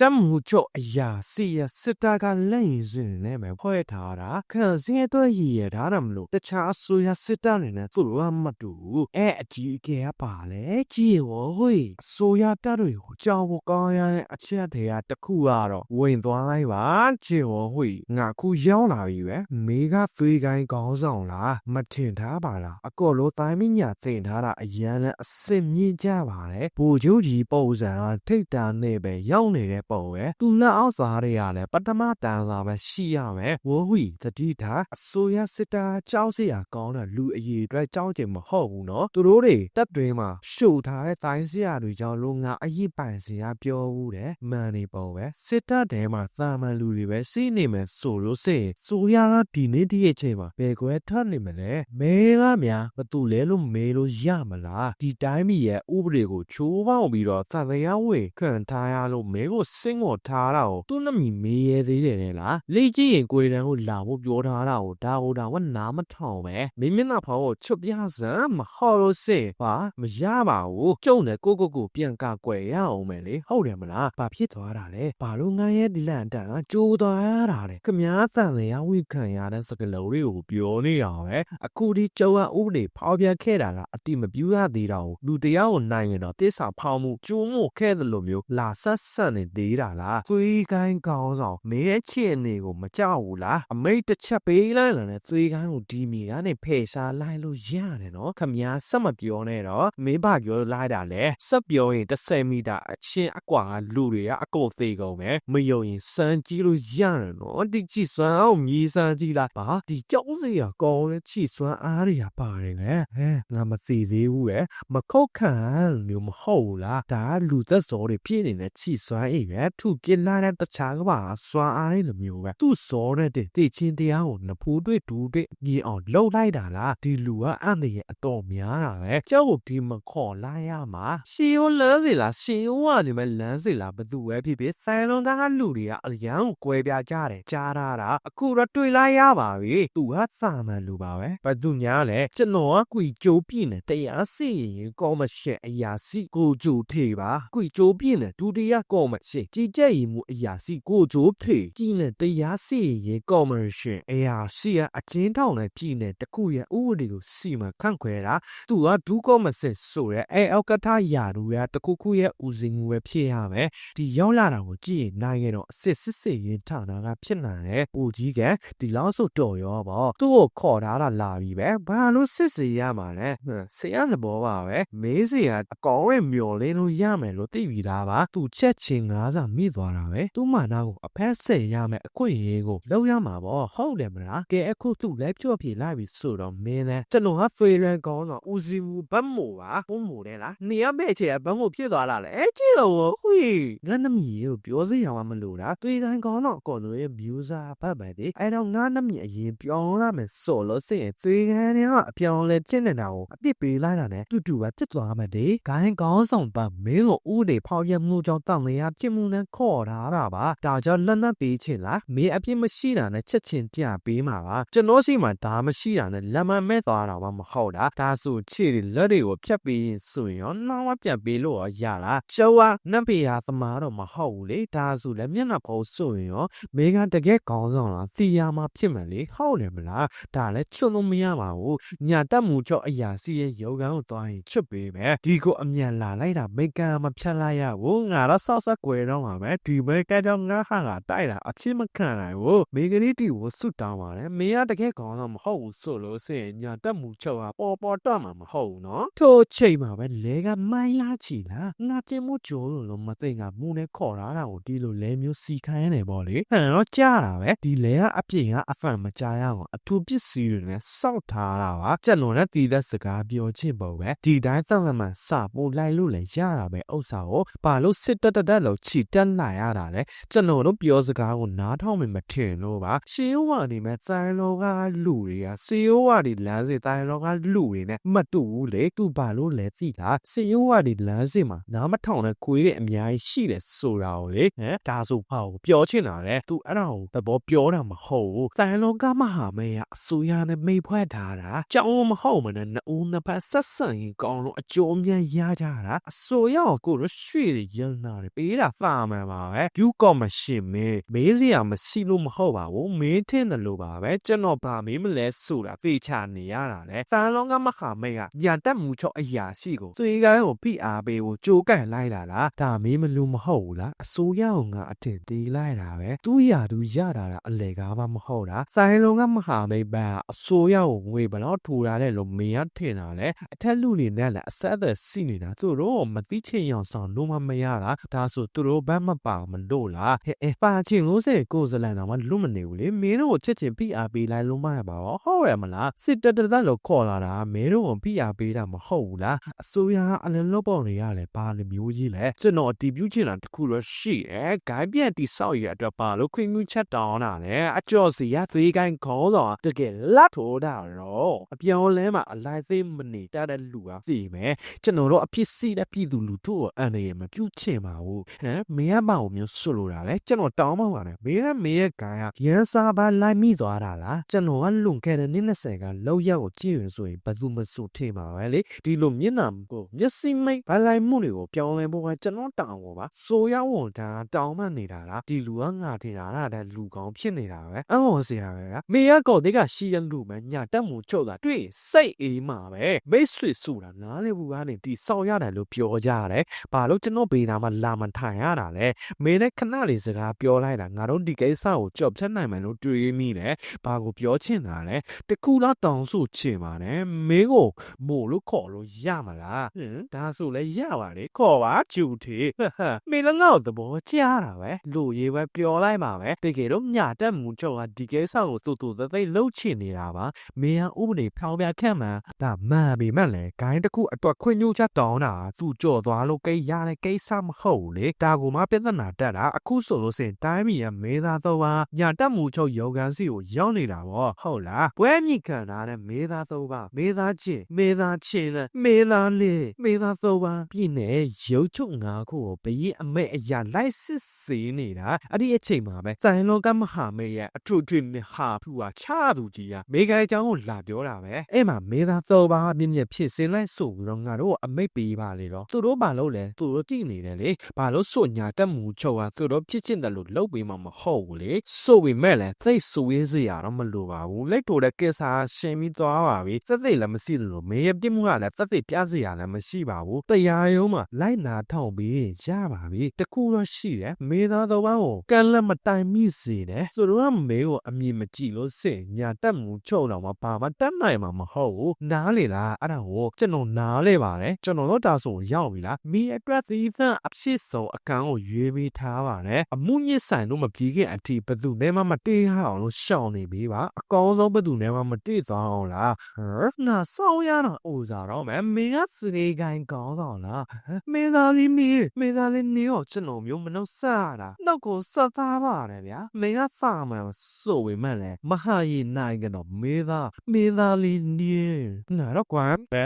တမှုချုပ်အရာစီရစစ်တာကလက်ရင်စင်းနဲ့ပဲဖွဲ့ထားတာခန့်စင်းအတွက်ရည်ရထားတယ်မလို့တခြားအစိုးရစစ်တာတွေနဲ့သူတို့ကမတူဘူးအဲအကြီးအကဲကပါလေကြည်ဝဟွေအစိုးရတပ်တွေကိုကြောက်ဖို့ကောင်းရတဲ့အချက်တွေကတခုကတော့ဝင်သွားလိုက်ပါကြည်ဝဟွေငါခုရောက်လာပြီပဲမေကဖေးကိုင်းကောင်းဆောင်လားမထင်ထားပါလားအကောလိုတိုင်းမညာစင်ထားတာအရန်နဲ့အစင်မြင့်ကြပါတယ်ဘူကျိုးကြီးပုံစံကထိတ်တာနဲ့ပဲရောက်နေတဲ့ပုံပဲသူလက်အောက်စားတွေကလည်းပထမတန်စာပဲရှိရမယ်ဝဟွီတတိထားအစိုးရစစ်တာကြောက်စရာကောင်းတဲ့လူအရေးအတွက်ကြောက်ကြင်မဟုတ်ဘူးနော်သူတို့တွေတပ်တွင်းမှာရှုပ်ထားတဲ့တိုင်းစရာတွေကြောင့်လို့ငါအရေးပိုင်စရာပြောဘူးတဲ့မှန်နေပုံပဲစစ်တပ်ထဲမှာသာမန်လူတွေပဲစီးနေမယ်ဆိုလို့စိတ်ဆိုရကဒီနေ့ဒီအချိန်မှာဘယ်ကွယ်ထနေမလဲမဲကများဘသူလဲလို့မေးလို့ရမလားဒီတိုင်းမီရဲ့ဥပဒေကိုချိုးပေါက်ပြီးတော့သံတရားဝေခံထားရလို့မဲကိုစင်းကိုထားတာကိုသူ့နမီမေးရဲသေးတယ်လေလားလေ့ကြည့်ရင်ကိုရီတန်ကိုလာဖို့ပြောထားတာကိုဒါဟိုဒါဝနာမထောင်ပဲမင်းမျက်နှာဖောက်ကိုချွတ်ပြစမ်းမဟော်လို့စေပါမရပါဘူးကျုံနဲ့ကိုကိုကိုပြန်ကကွယ်ရအောင်မယ်လေဟုတ်တယ်မလားဘာဖြစ်သွားတာလဲဘာလို့ငန်းရဲ့ဒီလန်တန်ကကြိုးသွားရတာလဲခမားသံတရားဝိခံရတဲ့စကလုံးတွေကိုပြောနေတာပဲအခုဒီကျောင်းကဥပဒေဖောက်ပြခဲ့တာကအတိမပြူရသေးတော့ဘူးလူတရားကိုနိုင်ရင်တော့တစ္ဆာဖောက်မှုကျိုးမှုခဲ့တယ်လို့မျိုးလာဆက်ဆက်နေသေးတာလားသွေးကိုင်းကောင်းဆောင်မင်းရဲ့ချစ်နေကိုမကြောက်ဘူးလားအမိတ်တစ်ချက်ပေးလိုက်လာတဲ့သွေးကိုင်းကိုဒီမီကနေဖယ်ရှားလိုက်လို့ရတယ်နော်ခမားဆက်မပြောနဲ့တော့မင်းဘာပြောလိုက်တာလဲဆက်ပြောရင်10မီတာအချင်းအကွာကလူတွေကအကုန်သေးကုန်ပဲမယုံရင်စမ်းကြည့်လို့ရတယ်နော်ဒီကြည့်စွမ်းအောင်မြည်စမ်းကြည့်လိုက်ပါဒီကြောက်စရာကောင်းတဲ့ချီစွမ်းအားတွေကပါတယ်လေဟဲငါမစီသေးဘူးရဲ့မခုတ်ခံမျိုးမဟုတ်ဘူးလားဒါကလူသက်စောတွေဖြစ်နေတဲ့ချီစွမ်းအိမ်ပဲသူပြစ်လာတဲ့တခြားကပါစွမ်းအားတွေလိုမျိုးပဲသူ့စောတဲ့တေချင်းတရားကိုနဖူးတွေ့ဒူးတွေ့မြင်အောင်လှုပ်လိုက်တာလားဒီလူကအန်တရဲ့အတော်များတာပဲကြောက်ကိုဒီမခေါ်လိုက်ရမှာရှင်ရောလမ်းစီလားရှင်ရောကနေမဲ့လမ်းစီလားဘသူပဲဖြစ်ဖြစ်ဆိုင်လုံးသားကလူတွေကအရန်ကိုကွဲပြားကြတယ်ကြားရတာအခုတော့တွေ့လိုက်ရပါပြီသူကစာမှန်လူပါပဲဘသူညာလဲကျွန်တော်ကကွီကြိုးပြင်းနေတရားစီရင်ကောမရှင်အရာစီကိုကြိုထေပါကွီကြိုးပြင်းနေဒုတိယကောမရှင်ကြီးကြက်ရင်မှုအရာစီကိုကြိုးထေကြီးနေတရားစီရင်ကောမရှင်အရာစီကအချင်းထောင်နဲ့ပြည်နေတခုရဲ့ဥပဒေကိုစီမံခန့်ခွဲတာသူကဒုကောမစစ်ဆိုရဲအဲအောက်ကထရာလူရတခုခုရဲ့ဦးစီးမှုပဲဖြစ်ရမယ်ဒီရောက်လာတာကိုကြည့်ရင်နိုင်ရတော့အစစ်စစ်စစ်ရင်ထတာကဖြစ်နိုင်တယ်ပူကြီးကဒီလောက်ဆိုတော်ရောပေါ့သူ့ကိုခေါ်ထားတာလာပြီပဲဘာလို့စစ်စီရမှာလဲဆရာသဘောပါပဲမေးစီကအကောင်ရဲ့မျော်လင်းလို့ရမယ်လို့သိပြီးသားပါသူချက်ချင်းငါးစာမိသွားတာပဲသူ့မာနာကိုအဖက်ဆက်ရမယ်အခွင့်အရေးကိုလောက်ရမှာပေါ့ဟုတ်တယ်မလားကဲအခုသူ့လည်းပြော့ပြေလိုက်ပြီဆိုတော့မင်းလည်းကျွန်တော်ကဖေရန်ကောင်းတော့ဦးစီးမှုဘတ်မို့ပါဘုံမို့တယ်လားနေရမဲ့ချေဘတ်မို့ဖြစ်သွားတာလေအဲကြည့်တော့ဟွေငါနမီကိုပြောစရာမလိုတာတွေ့တိုင်းကောင်းတော့ကောတို့ရဲ့ viewer ဘတ်ပဲဒီအဲတော့ငါနမီအရင်ပြောင်းလာမယ်ဆိုလို့စိတ်သွေးကန်းတွေကအပြောင်းလဲဖြစ်နေတာကိုအပြစ်ပေးလိုက်တာနဲ့တူတူပဲဖြစ်သွားမှဒီဂိုင်းကောင်းဆောင်ပတ်မင်းကိုဥတွေဖောက်ရမှုကြောင့်တောင်းနေရဖြစ်မှုနဲ့ခေါ်ထားတာပါဒါကြောင့်လက်နက်ပေးချင်လားမင်းအပြစ်မရှိတာနဲ့ချက်ချင်းပြပေးမှာပါကျွန်တော်ရှိမှဒါမရှိတာနဲ့လက်မမဲ့သွားတာမှမဟုတ်တာဒါဆိုခြေတွေလက်တွေကိုဖြတ်ပေးရင်ဆိုရင်ရောနောက်မှပြန်ပေးလို့ရောရလားကျော်ကနတ်ဖေဟာသမားတော့မဟုတ်ဘူးလေဒါဆိုလည်းမျက်နှာပေါ်ဆိုရင်ရောမင်းကတကယ်ကောင်းဆောင်လားစီယာမှာဖြစ်မှန်လေဟုတ်တယ်မလားဒါလည်းချွတ်လို့မရပါဘူးညာတက်မှုချော့အရာစီရဲ့ယောဂန်ကိုသွားရင်ချွတ်ပေးမယ်ဒီကိုအမြန်လာလိုက်တာမိကန်မဖြတ်လိုက်ရဘူးငါတော့ဆော့ဆက်ကွယ်တော့မှာပဲဒီဘက်ကကြောင့်ငါဟာကတိုက်တာအချင်းမခံနိုင်ဘူးမိဂရီတီကိုစွတ်တောင်းပါတယ်မင်းကတကယ်ကောင်းတော့မဟုတ်ဘူးဆိုလို့စင်ညာတက်မှုချော့ကပေါ်ပေါ်တော့မှာမဟုတ်ဘူးနော်ထို့ချိန်မှာပဲလဲကမိုင်းလာချီလာငါတင်မှုကြိုးလို့လို့မသိငါမူနဲ့ခေါ်ထားတာကိုဒီလိုလဲမျိုးစီခိုင်းနေပေါ့လေဟန်တော့ကြားတာပဲဒီလဲကအပြည့်ကအဖန်မကြားရအောင်အထူးပစ္စည်းတွေနဲ့စောက်ထားတာပါကြက်လွန်နဲ့တည်တဲ့စကားပြောချင်ပုံပဲဒီတိုင်းသက်သက်မှန်စပို့လိုက်လို့လည်းရတာပဲဥစ္စာကိုဘာလို့စစ်တက်တက်လို့ချီတက်လာရတာလဲကျွန်တော်တို့ပြောစကားကိုနားထောင်မိမထင်လို့ပါရှင်းဝါနေမဲ့စိုင်းလောကလူတွေကစီယိုဝါဒီလမ်းစီတိုင်းလောကလူတွေနဲ့မတူဘူးလေသူဘာလို့လဲသိလားစီယိုဝါဒီလမ်းစီမှာနားမထောင်တဲ့ခွေးတွေအများကြီးရှိတယ်ဆိုတာကိုလေဟမ်ဒါဆိုဘာကိုပြောချင်တာလဲသူအဲ့ဒါကိုသဘောပြောတာမဟုတ်ဘူးစိုင်းလောကမဟာမဲရအစိုးရနဲ့မိဖွဲ့ထားတာကြောင်းမဟုတ်မနဲ့နှစ်ဦးနှစ်ဖက်ဆက်ဆံရင်ကောင်းလို့အကျိုးအမြတ်ရကြတာအစိုးရကိုကိုတို့ရွှေတွေရန်နာတယ်ပေးတာဖစာမှန်ပါပဲယူကော်မရှင်မင်းမေးစရာမရှိလို့မဟုတ်ပါဘူးမင်းထင်တယ်လို့ပါပဲကျွန်တော်ဗာမေးမလဲဆိုတာသိချနေရတာလေစာလုံးကမဟာမိတ်ကညာတက်မှုချော့အရာရှိကိုသွေးကိုင်းကိုဖိအားပေးဖို့ကြိုးကန်လိုက်လာလားဒါမေးမလို့မဟုတ်ဘူးလားအစိုးရကငါအထင်သေးလိုက်တာပဲသူရာသူရတာတာအလေကားမှမဟုတ်တာစာလုံးကမဟာမိတ်ဘန်အစိုးရကိုငွေဘယ်တော့ထူတာလဲလို့မင်းကထင်တာလေအထက်လူနေနဲ့လည်းအဆက်အသက်စီနေတာသူတို့မသိချင်အောင်ဆောင်လို့မမရတာဒါဆိုသူတို့ဘက်မပါမလို့လားဟဲ့အဲပါချင်းလို့စေကိုဇလန်တော့မလွတ်မနေဘူးလေမင်းတို့ကိုချက်ချင်းဖိအားပေးလိုက်လို့မရပါဘူးဟုတ်ရမလားစစ်တတတလို့ခေါ်လာတာမင်းတို့ကိုဖိအားပေးတာမဟုတ်ဘူးလားအစိုးရကအလင်းလို့ပေါ့နေရလဲဘာလိုမျိုးကြီးလဲကျွန်တော်အတီးပြုချင်တာတခုတော့ရှိတယ်ဂိုင်းပြန်တိဆောက်ရအတွက်ပါလို့ခွင့်ပြုချက်တောင်းတာလေအကျော်စီရသေးကိုင်းခေါ်တော့တကယ်လက်ထိုးတာတော့အပြောင်းလဲမှာအလိုက်သေးမနေတတ်တဲ့လူကသိမယ်ကျွန်တော်တို့အဖြစ်စီတဲ့ပြည်သူလူထုကိုအန်ရမပြုချင်ပါဘူးဟမ်မင်းကမအောင်မျိုးဆွလို့တာလေကျွန်တော်တောင်းမှပါနဲ့မင်းကမင်းရဲ့ဂိုင်းကရန်စာပါလိုက်မိသွားတာလားကျွန်တော်ကလွန်ခဲ့တဲ့နေ့20ကလောက်ရောက်ကိုကြည့်ရင်ဆိုရင်ဘယ်သူမဆိုထင်ပါပဲလေဒီလိုမျက်နှာကိုမျက်စိမိတ်ဘလိုက်မှုတွေကိုပြောင်းလဲဖို့ကကျွန်တော်တောင်းပါပါဆိုရဝန်တန်းတောင်းမှနေတာလားဒီလူကငါထင်တာလားတဲ့လူကောင်းဖြစ်နေတာပဲအမော်စရာပဲကမေရကော်တေးကရှီရလူပဲညာတက်မှုချုပ်တာတွေ့စိတ်အေးမှာပဲမိတ်ဆွေဆိုတာနားလေဘူးကနေဒီဆောက်ရတယ်လို့ပြောကြရတယ်ဘာလို့ကျွန်တော်ဘေးနာမှာလာမထိုင်ရတာလဲမင်းနဲ့ခဏလေးစကားပြောလိုက်တာငါတို့ဒီကိစ္စကိုကြောက်ဖြတ်နိုင်မယ်လို့တွေးမိတယ်ဘာကိုပြောချင်တာလဲတကူလားတောင်းဆိုချင်ပါတယ်မင်းကိုမို့လို့ခေါ်လို့ရမလားဟင်ဒါဆိုလဲရပါလေခေါ်ပါကျူတီဟဟမင်းလည်းငါ့ကိုသဘောကျတာပဲလူရေးပဲပြောလိုက်ပါပဲတကယ်တော့ညာတက်မှုချုပ်ကဒီကိစ္စကိုတူတူသက်သက်လှုပ်ချင်နေတာပါမင်းကဥပဒေဖြောင်းပြခန့်မှန်ဒါမှန်ပြီမဲ့လေဂိုင်းတစ်ခုအတွက်ခွင့်ညှို့ချက်တောင်းတာသူကြော်သွားလို့ကိရတဲ့ကိစ္စမဟုတ်ဘူးလေဒါကိုမှပြဿနာတက်တာအခုဆိုလို့စင်တိုင်းပြည်ကမင်းသားတော့ပါညာတက်မှုချုပ်ယောဂန်စီကိုရောက်နေတာပေါ့ဟုတ်လားပွဲမြင့်ခံတာနဲ့မင်းသားတော့ပါမင်းသားချင်းမင်းသားချင်းနဲ့မင်းသားလေးမင်းသားတော့ပါပြည်နယ်ရုပ်ချုပ်ငါခုကိုဘရင်အမဲအရာလိုက်စစ်စေးနေတာအဲ့ဒီအချိန်မှာပဲဇိုင်လောကမဟာမေရဲ့အထွတ်ထွေနဲ့ဟာဖူဟာချသူကြီးကမေဂိုင်အကြောင်းကိုလာပြောတာပဲအဲ့မှာမင်းသားတော့ပါမြင့်မြတ်ဖြစ်စင်လိုက်ဆိုပြီးတော့ငါတို့အမိတ်ပေးပါလေတော့သူတို့ဘာလို့လဲသူတို့ကြည့်နေတယ်လေဘာလို့ဆိုညာတက်မှုချုပ်ဟာသူတို့ဖြစ်ချင်တယ်လို့လုပ်ပေးမှာမဟုတ်ဘူးလေဆိုပေမဲ့လည်းသိဆူရေးစရာတော့မလိုပါဘူးလက်ထိုတဲ့ကိစ္စရှင်းပြီးသွားပါပြီစက်သိလည်းမရှိလို့မေရဲ့ပြစ်မှုကလည်းသက်သိပြစရာလည်းမရှိပါဘူးတရားရုံးမှာလိုက်နာထောင်ပြီးရပါပြီတခုတော့ရှိတယ်မေသားတော်ဘာကိုကန်လက်မတိုင်မိစေတယ်ဆိုတော့မေကိုအမြင်မကြည့်လို့စင်ညာတက်မှုချုပ်တော့မှဘာမှတတ်နိုင်မှာမဟုတ်ဘူးနားလေလားအဲ့ဒါကိုကျွန်တော်နားလေပါတယ်ကျွန်တော်တို့ဒါဆိုရောက်ပြီလားမိအတွက်သီးသန့်အဖြစ်ဆုံးအကန့်ကိုရွေးပေးထားပါတယ်အမှုညစ်ဆိုင်လို့မပြေခင်အထိဘယ်သူနဲ့မှမတေးဟအောင်လို့ရှောင်နေပြီပါအကောင်းဆုံးဘယ်သူနဲ့မှမတေးသွားအောင်လားဟမ်နာဆောင်းရတော့အိုစားတော့မယ်မင်းကစရေကိုင်းကောင်းတော့လားမင်းသားလေးမင်းမင်းသားလေးနေရောကျွန်တော်မျိုးမနှုတ်ဆက်တာနောက်ကိုဆက်သားပါတယ်ဗျာမင်းကစာမှန်ဆိုဝေမဲ့လေမဟာရီနိုင်ကတော့မင်းသားမင်းသားလေးနေငါတော့ကွမ်ပဲ